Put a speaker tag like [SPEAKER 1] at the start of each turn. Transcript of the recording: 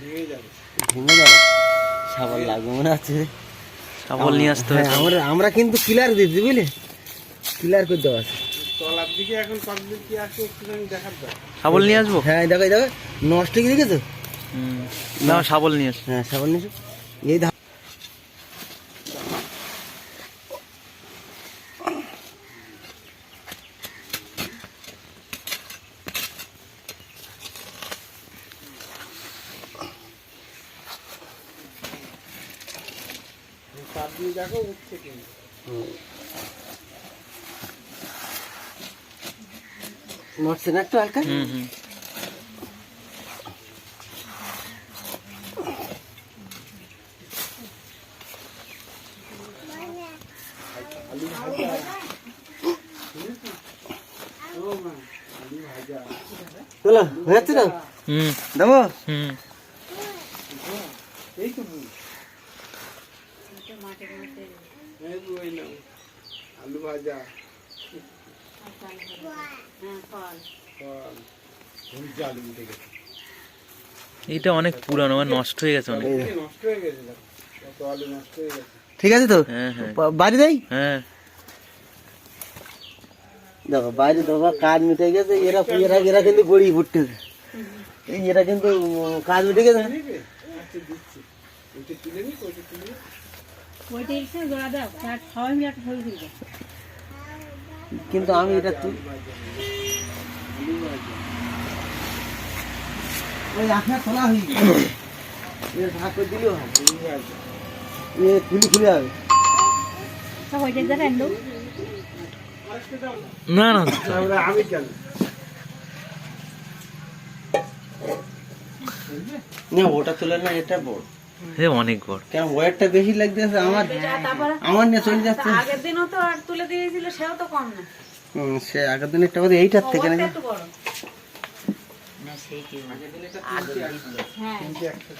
[SPEAKER 1] ভেঙে যাবে।
[SPEAKER 2] ভেঙে যাবে সাবান লাগবে মনে আছে।
[SPEAKER 3] শাবল নিয়ে আসতে হবে
[SPEAKER 2] হ্যাঁ, আমরা আমরা কিন্তু কিলার দিই বুঝলে? কিলার করে দেওয়া আছে।
[SPEAKER 1] তলার দিকে এখন কতদিন কি আছে একটুখানি দেখার দাও
[SPEAKER 3] শাবল নিয়ে আসব?
[SPEAKER 2] হ্যাঁ দেখো দেখো। নষ্ট কি দেখেছ?
[SPEAKER 3] হুম। না সাবল নিয়ে আস
[SPEAKER 2] হ্যাঁ সাবল নিয়ে এই
[SPEAKER 1] তার দিয়ে দেখো উঠছে কিন্তু
[SPEAKER 2] নড়ছে না একটু হালকা?
[SPEAKER 3] হুম হুম।
[SPEAKER 1] ভাজা
[SPEAKER 2] হয়েছে তো
[SPEAKER 3] হুম।
[SPEAKER 2] দেবো
[SPEAKER 3] হুম।
[SPEAKER 1] এই তো এই নাও আলু ভাজা
[SPEAKER 3] এইটা অনেক পুরানো নষ্ট হয়ে গেছে অনেক।
[SPEAKER 1] নষ্ট হয়ে গেছে আলু নষ্ট হয়ে গেছে
[SPEAKER 2] ঠিক আছে তো?
[SPEAKER 3] হ্যাঁ হ্যাঁ।
[SPEAKER 2] বাড়ি দেই
[SPEAKER 3] হ্যাঁ।
[SPEAKER 2] দেখো বাইরে দেখো কাজ মিটে গেছে এরা এরা এরা কিন্তু গড়িয়ে ফুটতেছে এই এরা কিন্তু কাজ মিটে গেছে? কিন্তু আমি এটা তুই ওই আপনার তোলা হয়ে ভাগ করে দিলেও এ খুলি খুলে হবে।
[SPEAKER 3] না না।
[SPEAKER 1] আমি কেন?
[SPEAKER 2] না ওটা তোলে না এটা বড়।
[SPEAKER 3] হে অনেক বড়।
[SPEAKER 2] কেন ওয়েটটা বেশি লাগতেছে আমার আমার নিয়ে চলে যাচ্ছে।
[SPEAKER 4] আগের দিনও তো আর তুলে দিয়েছিল সেও তো কম না।
[SPEAKER 2] সে আগের দিনের একটা এইটার থেকে নাকি
[SPEAKER 4] একটু বড়। হ্যাঁ।
[SPEAKER 1] কিন্তু একটা